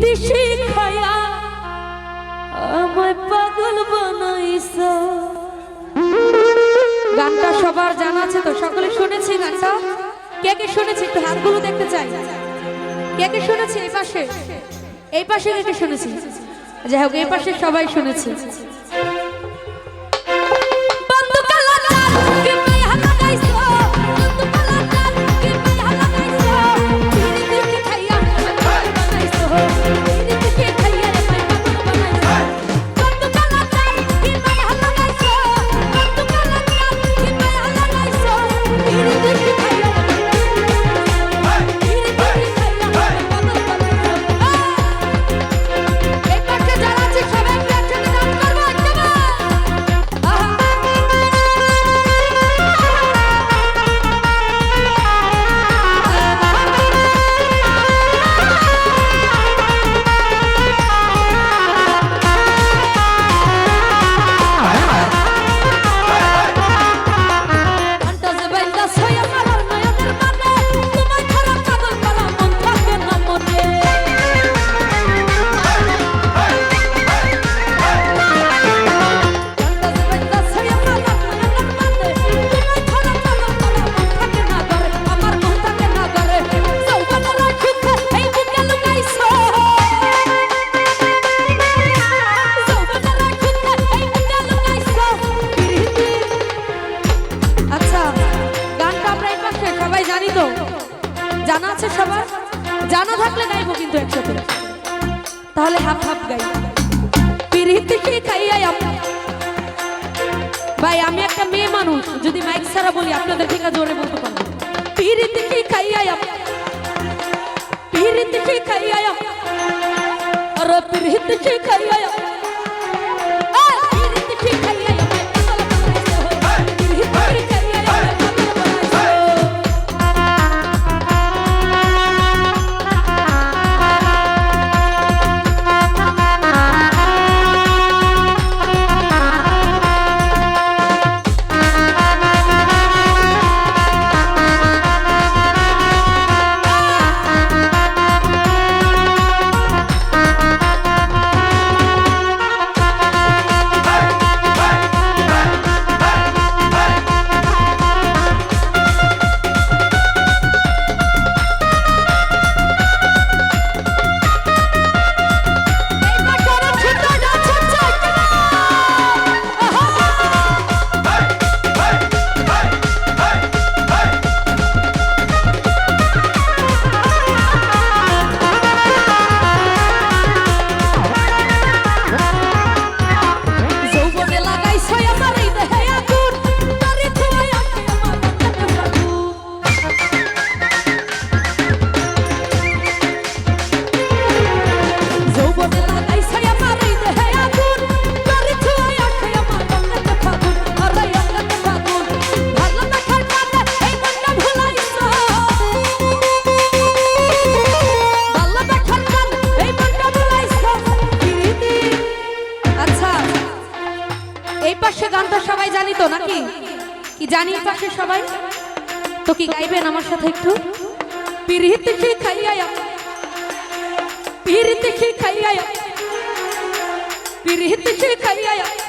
পিরিতি শিখায়া আমায় পাগল বানাইছ। গানটা সবার জানা আছে তো, সকলে শুনেছি গানটা? কে কে শুনেছি? একটু হাতগুলো দেখতে চাই। কে কে শুনেছি এই পাশে? এই পাশে কে কে শুনেছি? যাই হোক, এই পাশে সবাই শুনেছি। তো জানা আছে সবার? জানা থাকলে গাইবো কিন্তু একসাথে। তাহলে হাফ হাফ গাই। পিরিতি কি খাইয়াই ভাই, আমি একটা মেয়ে মানুষ, যদি মাইক ছাড়া বলি, আপনাদের থেকে জোরে বলতে পারব পিরিতি কি খাইয়াই আম- পিরিতি কি খাইয়াই আম- আরে পিরিতি কি খাইয়াই তো নাকি? কি জানি পাশে সবাই। তো কি গাইবেন আমার সাথে একটু? পিরিতি খাইয়া পিরিতি খাইয়া খাইয়া